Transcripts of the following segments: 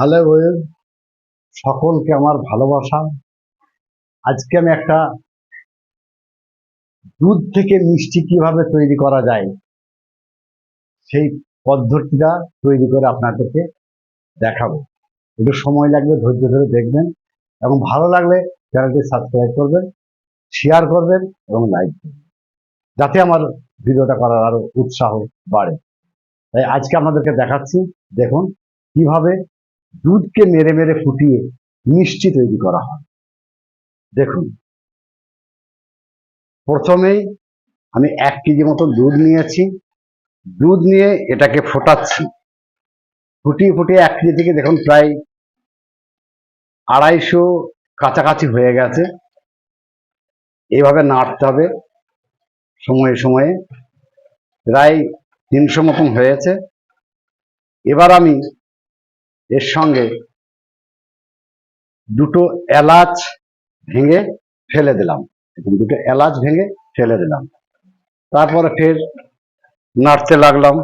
Hello web সকলকে আমার ভালোবাসা। আজকে আমি একটা দুধ থেকে মিষ্টি কীভাবে তৈরি করা যায়, সেই পদ্ধতিটা তৈরি করে আপনাদেরকে দেখাবো। একটু সময় লাগবে ধৈর্য ধরে দেখবেন এবং ভালো লাগলে চ্যানেলটি সাবস্ক্রাইব করবেন, শেয়ার করবেন এবং লাইক করবেন, যাতে আমার ভিডিওটা করার আরও উৎসাহ বাড়ে। তাই আজকে আপনাদেরকে দেখাচ্ছি, দেখুন কীভাবে দুধকে মেরে মেরে ফুটিয়ে মিষ্টি তৈরি করা হয়। দেখুন। প্রথমেই আমি এক কেজি মতো দুধ নিয়েছি। দুধ নিয়ে এটাকে ফোটাচ্ছি। ফুটিয়ে ফুটিয়ে এক কেজি থেকে দেখুন প্রায় আড়াইশো কাছাকাছি হয়ে গেছে। এইভাবে নাড়তে হবে। সময়ে সময়ে। প্রায় তিনশো মতন হয়েছে। এবার আমি এর সঙ্গে দুটো এলাচ ভেঙে ফেলে দিলাম। দুটো এলাচ ভেঙে ফেলে দিলাম। তারপরে ফের নাড়তে লাগলাম।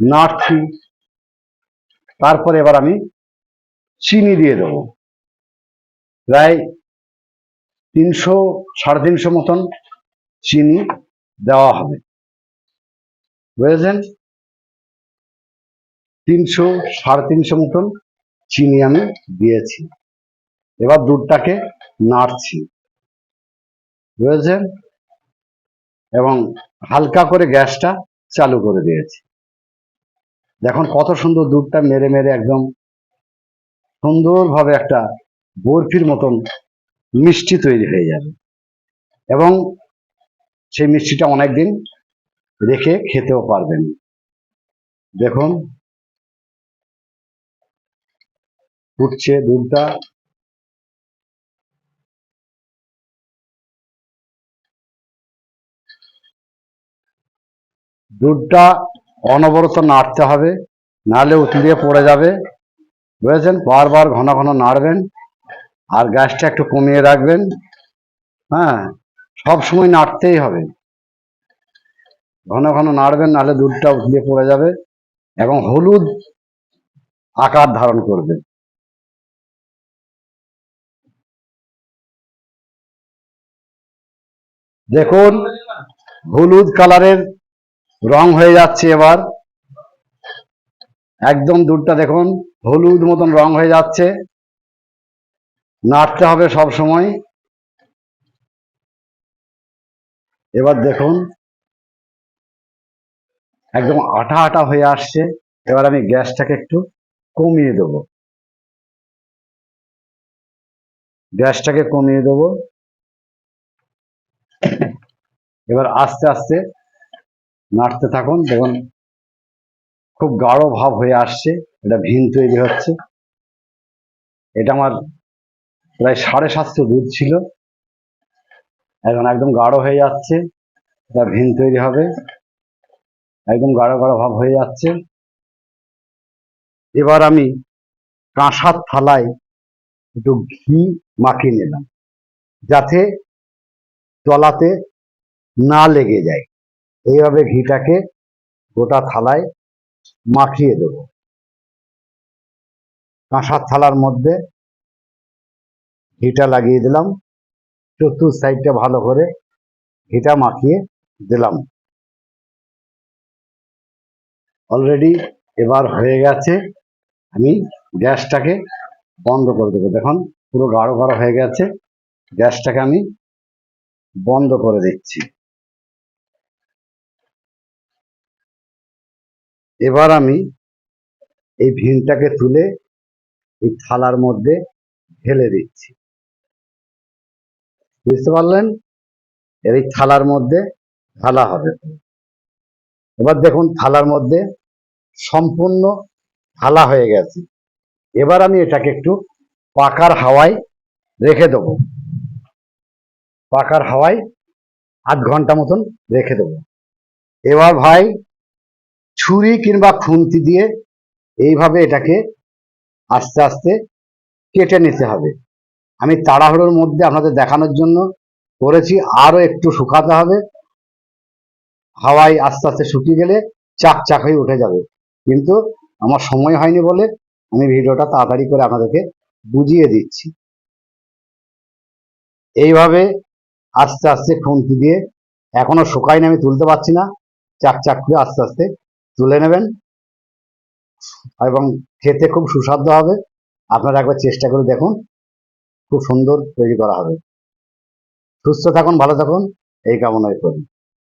নাড়ছি। তারপরে এবার আমি চিনি দিয়ে দেবো। প্রায় তিনশো, সাড়ে তিনশো মতন চিনি দেওয়া হবে। বুঝেছেন? তিনশো, সাড়ে তিনশো মতন চিনি আমি দিয়েছি। এবার দুধটাকে নাড়ছি। বুঝেছেন? এবং হালকা করে গ্যাসটা চালু করে দিয়েছি। দেখুন কত সুন্দর দুধটা মেরে মেরে একদম সুন্দরভাবে একটা বরফির মতন মিষ্টি তৈরি হয়ে যাবে। এবং সেই মিষ্টিটা অনেকদিন রেখে খেতেও পারবেন। দেখুন ফুটছে দুধটা দুধটা অনবরত নাড়তে হবে নাহলে উতলিয়ে পড়ে যাবে। বুঝেছেন? বারবার ঘন ঘন নাড়বেন আর গ্যাসটা একটু কমিয়ে রাখবেন। হ্যাঁ সব সময় নাড়তেই হবে। ঘন ঘন নাড়বেন নাহলে দুধটা উতলিয়ে পড়ে যাবে এবং হলুদ আকার ধারণ করবে। দেখুন, হলুদ কালারের রং হয়ে যাচ্ছে এবার। একদম দুধটা দেখুন, হলুদ মতন রং হয়ে যাচ্ছে। নাড়তে হবে সব সময়। এবার দেখুন, একদম আঠা আঠা হয়ে আসছে। এবার আমি গ্যাসটাকে একটু কমিয়ে দেবো। গ্যাসটাকে কমিয়ে দেবো। এবার আস্তে আস্তে নাড়তে থাকুন। দেখুন, খুব গাঢ় ভাব হয়ে আসছে। এটা ভিন তৈরি হচ্ছে। এটা আমার প্রায় সাড়ে সাতশো দুধ ছিল। এখন একদম গাঢ় হয়ে যাচ্ছে। এটা ভিন তৈরি হবে। একদম গাঢ় গাঢ় ভাব হয়ে যাচ্ছে। এবার আমি কাঁসার থালায় একটু ঘি মাখিয়ে নিলাম। যাতে তলাতে না লেগে যায়। এইভাবে ঘিটাকে গোটা থালায় মাখিয়ে দেব। কাঁসার থালার মধ্যে ঘিটা লাগিয়ে দিলাম। চতুর সাইডটা ভালো করে ঘিটা মাখিয়ে দিলাম। অলরেডি এবার হয়ে গেছে। আমি গ্যাসটাকে বন্ধ করে দেবো। দেখুন, পুরো গাঢ় গাঢ় হয়ে গেছে। গ্যাসটাকে আমি বন্ধ করে দিচ্ছি। এবার আমি এই ভিনটাকে তুলে এই থালার মধ্যে ঢেলে দিচ্ছি। বুঝতে পারলেন? এর এই থালার মধ্যে ঢালা হবে। এবার দেখুন, থালার মধ্যে সম্পূর্ণ ঢালা হয়ে গেছে। এবার আমি এটাকে একটু পাকার হাওয়ায় রেখে দেবো। পাকার হাওয়ায় আধ ঘণ্টা মতন রেখে দেবো। এবার ভাই ছুরি কিংবা খুন্তি দিয়ে এইভাবে এটাকে আস্তে আস্তে কেটে নিতে হবে। আমি তাড়াহুড়োর মধ্যে আপনাদের দেখানোর জন্য করেছি। আরও একটু শুকাতে হবে। হাওয়ায় আস্তে আস্তে শুকিয়ে গেলে চাক চাক হয়ে উঠে যাবে। কিন্তু আমার সময় হয়নি বলে আমি ভিডিওটা তাড়াতাড়ি করে আপনাদেরকে বুঝিয়ে দিচ্ছি। এইভাবে আস্তে আস্তে খুন্তি দিয়ে এখনও শুকায়নি, আমি তুলতে পারছি না। চাক চাক করে আস্তে আস্তে তুলে নেবেন এবং খেতে খুব সুস্বাদু হবে। আপনারা একবার চেষ্টা করে দেখুন, খুব সুন্দর তৈরি করা হবে। সুস্থ থাকুন, ভালো থাকুন, এই কামনায় করি।